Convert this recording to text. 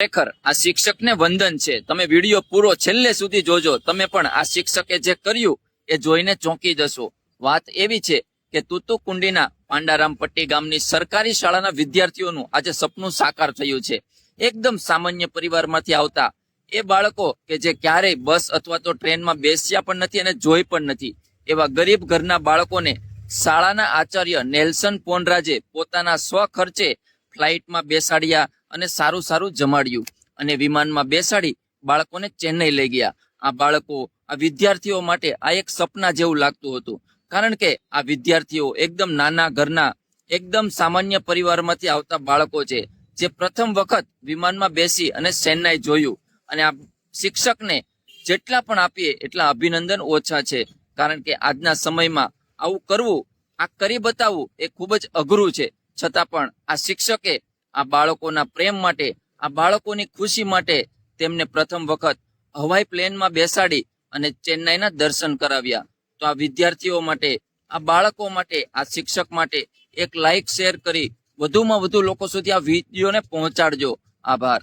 ખરેખર આ શિક્ષકને વંદન છે. તમે વીડિયો પૂરો છેલ્લે સુધી જોજો. તમે પણ આ શિક્ષકે જે કર્યું એ જોઈને ચોંકી જશો. વાત એવી છે કે તુતુકુંડીના પાંડારામ પટ્ટી ગામની સરકારી શાળાના વિદ્યાર્થીઓનું આજે સપનું સાકાર થયું છે. એકદમ સામાન્ય પરિવારમાંથી આવતા એ બાળકો કે જે ક્યારેય બસ અથવા તો ટ્રેનમાં બેસ્યા પણ નથી અને જોઈ પણ નથી. એવા ગરીબ ઘરના બાળકોને શાળાના આચાર્ય નેલ્સન પોનરાજે પોતાના સ્વ ખર્ચે ફ્લાઇટમાં બેસાડ્યા અને સારું સારું જમાડ્યું. અને વિમાનમાં બેસાડી બાળકોને ચેન્નઈ લઈ ગયા. આ બાળકો આ વિદ્યાર્થીઓ માટે આ એક સપના જેવું લાગતું હતું. કારણ કે આ વિદ્યાર્થીઓ એકદમ નાના ઘરના, એકદમ સામાન્ય પરિવારમાંથી આવતા બાળકો છે. જે પ્રથમ વખત વિમાનમાં બેસી અને ચેન્નાઈ જોયું. અને આ શિક્ષકને જેટલા પણ આપીએ એટલા અભિનંદન ઓછા છે. કારણ કે આજના સમયમાં આવું કરવું, આ કરી બતાવવું એ ખૂબ જ અઘરું છે. છતાં પણ આ શિક્ષકે આ બાળકોના પ્રેમ માટે, આ બાળકોની ખુશી માટે તેમને પ્રથમ વખત હવાઈ પ્લેનમાં બેસાડી અને ચેન્નાઈના દર્શન કરાવ્યા. તો આ વિદ્યાર્થીઓ માટે, આ બાળકો માટે, આ શિક્ષક માટે એક લાઈક શેર કરી વધુમાં વધુ લોકો સુધી આ વિડીયોને પહોંચાડજો. આભાર.